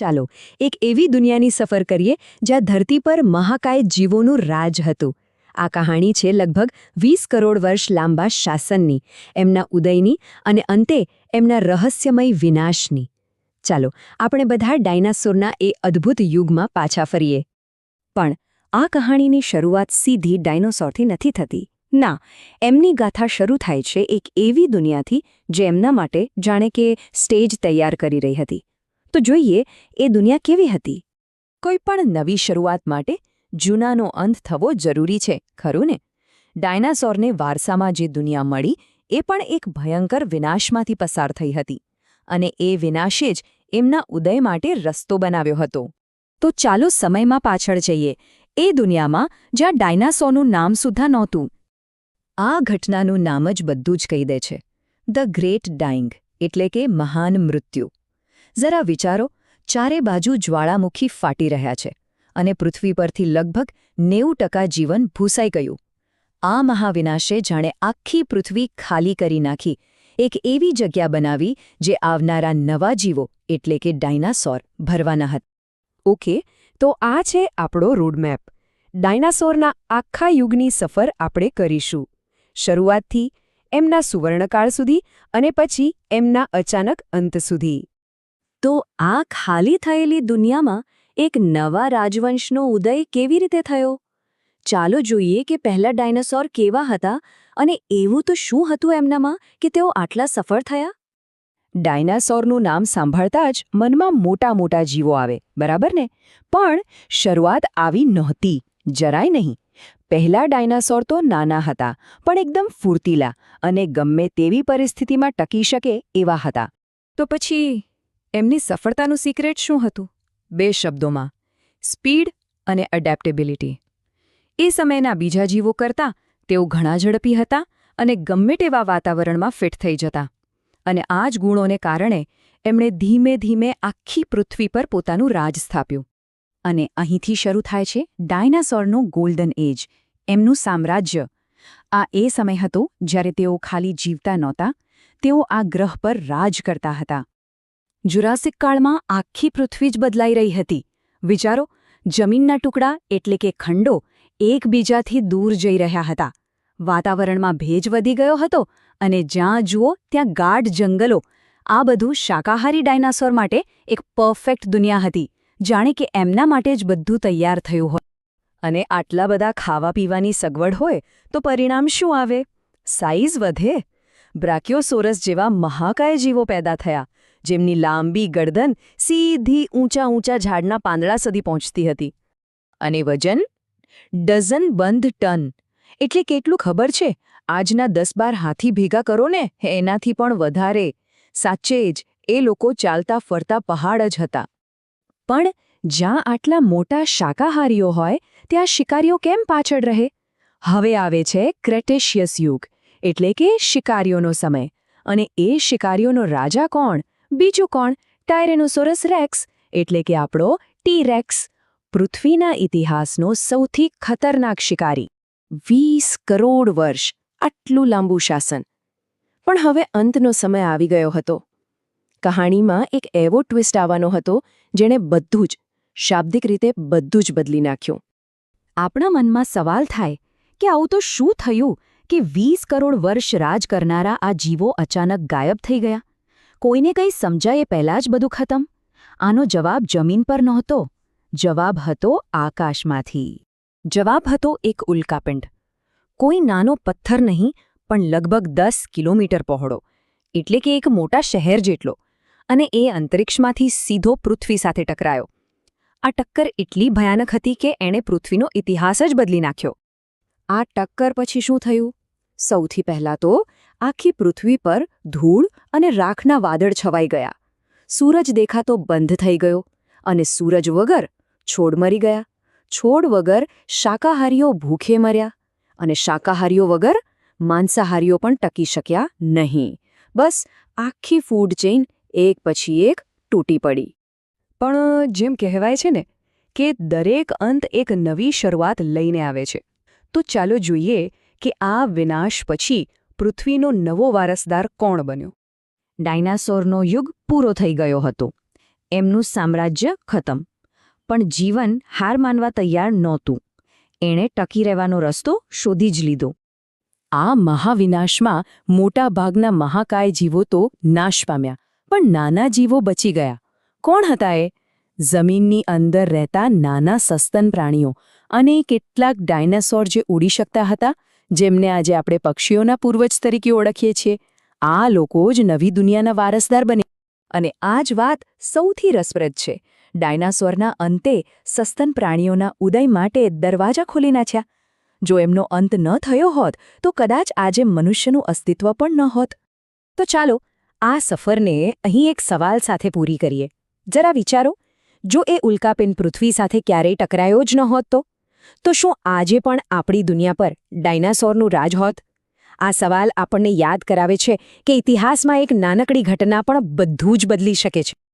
ચાલો, એક એવી દુનિયાની સફર કરીએ જ્યાં ધરતી પર મહાકાય જીવોનું રાજ હતું. આ કહાણી છે લગભગ વીસ કરોડ વર્ષ લાંબા શાસનની, એમના ઉદયની અને અંતે એમના રહસ્યમય વિનાશની. ચાલો, આપણે બધા ડાયનાસોરના એ અદ્ભુત યુગમાં પાછા ફરીએ. પણ આ કહાણીની શરૂઆત સીધી ડાયનોસોરથી નથી થતી. ના, એમની ગાથા શરૂ થાય છે એક એવી દુનિયાથી જે એમના માટે જાણે કે સ્ટેજ તૈયાર કરી રહી હતી. તો જોઈએ, એ દુનિયા કેવી હતી? કોઈ પણ નવી શરૂઆત માટે જૂનાનો અંત થવો જરૂરી છે, ખરું ને? ડાયનાસોરને વારસામાં જે દુનિયા મળી, એ પણ એક ભયંકર વિનાશમાંથી પસાર થઈ હતી. અને એ વિનાશે જ એમના ઉદય માટે રસ્તો બનાવ્યો હતો. તો ચાલો સમયમાં પાછળ જઈએ. એ દુનિયામાં જ્યાં ડાયનાસોરનું નામ સુદ્ધા નહોતું, આ ઘટનાનું નામ જ બધું જ કહી દે છે. ધ ગ્રેટ ડાઇંગ એટલે કે મહાન મૃત્યુ. જરા વિચારો, ચારે બાજુ જ્વાળામુખી ફાટી રહ્યા છે અને પૃથ્વી પરથી લગભગ નેવું ટકા જીવન ભૂસાઈ ગયું. આ મહાવિનાશે જાણે આખી પૃથ્વી ખાલી કરી નાખી, એક એવી જગ્યા બનાવી જે આવનારા નવા જીવો, એટલે કે ડાયનાસોર, ભરવાના હતા. ઓકે, તો આ છે આપણો રોડમેપ ડાયનાસોરના આખા યુગની સફર આપણે કરીશું. શરૂઆતથી, એમના સુવર્ણકાળ સુધી અને પછી એમના અચાનક અંત સુધી. તો આ ખાલી થયેલી દુનિયામાં એક નવા રાજવંશનો ઉદય કેવી રીતે થયો? ચાલો જોઈએ કે પહેલા ડાયનાસોર કેવા હતા અને એવું તો શું હતું એમનામાં કે તેઓ આટલા સફળ થયા? ડાયનાસોરનું નામ સાંભળતા જ મનમાં મોટા મોટા જીવો આવે, બરાબર ને? પણ શરૂઆત આવી નહોતી, જરાય નહીં. પહેલા ડાયનાસોર તો નાના હતા, પણ એકદમ ફૂર્તીલા અને ગમે તેવી પરિસ્થિતિમાં ટકી શકે એવા હતા. તો પછી એમની સફળતાનું સિક્રેટ શું હતું? બે શબ્દોમાં. સ્પીડ અને એડેપ્ટેબિલિટી એ સમયના બીજા જીવો કરતાં તેઓ ઘણા ઝડપી હતા અને ગમે તેવા વાતાવરણમાં ફિટ થઈ જતા. અને આ જ ગુણોને કારણે એમણે ધીમે ધીમે આખી પૃથ્વી પર પોતાનું રાજ સ્થાપ્યું. અને અહીંથી શરૂ થાય છે ડાયનાસોરનો ગોલ્ડન એજ એમનું સામ્રાજ્ય. આ એ સમય હતો જ્યારે તેઓ ખાલી જીવતા નહોતા, તેઓ આ ગ્રહ પર રાજ કરતા હતા. જુરાસિક કાળમાં આખી પૃથ્વી જ બદલાઈ રહી હતી. વિચારો, જમીનના ટુકડા એટલે કે ખંડો એકબીજાથી દૂર જઈ રહ્યા હતા. વાતાવરણમાં ભેજ વધી ગયો હતો અને જ્યાં જુઓ ત્યાં ગાઢ જંગલો. આ બધું શાકાહારી ડાયનાસોર માટે એક પરફેક્ટ દુનિયા હતી. જાણે કે એમના માટે જ બધું તૈયાર થયું હોય. અને આટલા બધા ખાવા પીવાની સગવડ હોય તો પરિણામ શું આવે? સાઈઝ વધે? બ્રાક્યોસોરસ જેવા મહાકાય જીવો પેદા થયા. જેમની લાંબી ગરદન સીધી ઊંચા ઊંચા ઝાડના પાંદડા સુધી પહોંચતી હતી. અને વજન? ડઝન બંધ ટન. એટલે કેટલું ખબર છે? આજના દસ બાર હાથી ભેગા કરો ને, એનાથી પણ વધારે. સાચે જ, એ લોકો ચાલતા ફરતા પહાડ જ હતા. પણ જ્યાં આટલા મોટા શાકાહારીઓ હોય, ત્યાં શિકારીઓ કેમ પાછળ રહે? હવે આવે છે ક્રેટેશિયસ યુગ, એટલે કે શિકારીઓનો સમય. અને એ શિકારીઓનો રાજા કોણ? બીજું કોણ? ટાયરેનોસોરસ રેક્સ એટલે કે આપણો ટી રેક્સ પૃથ્વીના ઇતિહાસનો સૌથી ખતરનાક શિકારી. વીસ કરોડ વર્ષ, આટલું લાંબુ શાસન. પણ હવે અંતનો સમય આવી ગયો હતો. કહાણીમાં એક એવો ટ્વિસ્ટ આવવાનો હતો, જેણે બધું જ, શાબ્દિક રીતે બધું જ બદલી નાખ્યું. આપણા મનમાં સવાલ થાય, કે આવું તો શું થયું, કે વીસ કરોડ વર્ષ રાજ કરનારા આ જીવો અચાનક ગાયબ થઈ ગયા? કોઈને કંઈ સમજાય પહેલાં જ બધું ખતમ? આનો જવાબ જમીન પર નહોતો. જવાબ હતો આકાશમાંથી. જવાબ હતો એક ઉલ્કાપિંડ. કોઈ નાનો પથ્થર નહીં, પણ લગભગ દસ કિલોમીટર પહોળો. એટલે કે એક મોટા શહેર જેટલો. અને એ અંતરિક્ષમાંથી સીધો પૃથ્વી સાથે ટકરાયો. આ ટક્કર એટલી ભયાનક હતી કે એણે પૃથ્વીનો ઇતિહાસ જ બદલી નાખ્યો. આ ટક્કર પછી શું થયું? સૌથી પહેલાં તો આખી પૃથ્વી પર ધૂળ અને રાખના વાદળ છવાઈ ગયા. સૂરજ દેખાતો બંધ થઈ ગયો અને સૂરજ વગર છોડ મરી ગયા. છોડ વગર શાકાહારીઓ ભૂખે મર્યા અને શાકાહારીઓ વગર માંસાહારીઓ પણ ટકી શક્યા નહીં. બસ આખી ફૂડ ચેઇન એક પછી એક તૂટી પડી. પણ જેમ કહેવાય છે ને કે દરેક અંત એક નવી શરૂઆત લઈને આવે છે. તો ચાલો જોઈએ કે આ વિનાશ પછી પૃથ્વીનો નવો વારસદાર કોણ બન્યો? ડાયનાસોરનો યુગ પૂરો થઈ ગયો હતો. એમનું સામ્રાજ્ય ખતમ. પણ જીવન હાર માનવા તૈયાર નહોતું. એણે ટકી રહેવાનો રસ્તો શોધી જ લીધો. આ મહાવિનાશમાં મોટા ભાગના મહાકાય જીવો તો નાશ પામ્યા, પણ નાના જીવો બચી ગયા. કોણ હતા એ? જમીનની અંદર રહેતા નાના સસ્તન પ્રાણીઓ અને કેટલાક ડાયનાસોર જે ઉડી શકતા હતા જેમને આજે આપણે પક્ષીઓના પૂર્વજ તરીકે ઓળખીએ છીએ. આ લોકો જ નવી દુનિયાના વારસદાર બને અને આ જ વાત સૌથી રસપ્રદ છે. ડાયનાસોરના અંતે સસ્તન પ્રાણીઓના ઉદય માટે દરવાજા ખોલી નાખ્યા. જો એમનો અંત ન થયો હોત, તો કદાચ આજે મનુષ્યનું અસ્તિત્વ પણ ન હોત. તો ચાલો, આ સફરને અહીં એક સવાલ સાથે પૂરી કરીએ. જરા વિચારો, જો એ ઉલ્કાપિન પૃથ્વી સાથે ક્યારેય ટકરાયો જ ન હોત તો? તો શું આજે પણ આપણી દુનિયા પર ડાયનાસોરનું રાજ હોત? આ સવાલ આપણને યાદ કરાવે છે કે ઇતિહાસમાં એક નાનકડી ઘટના પણ બધું જ બદલી શકે છે.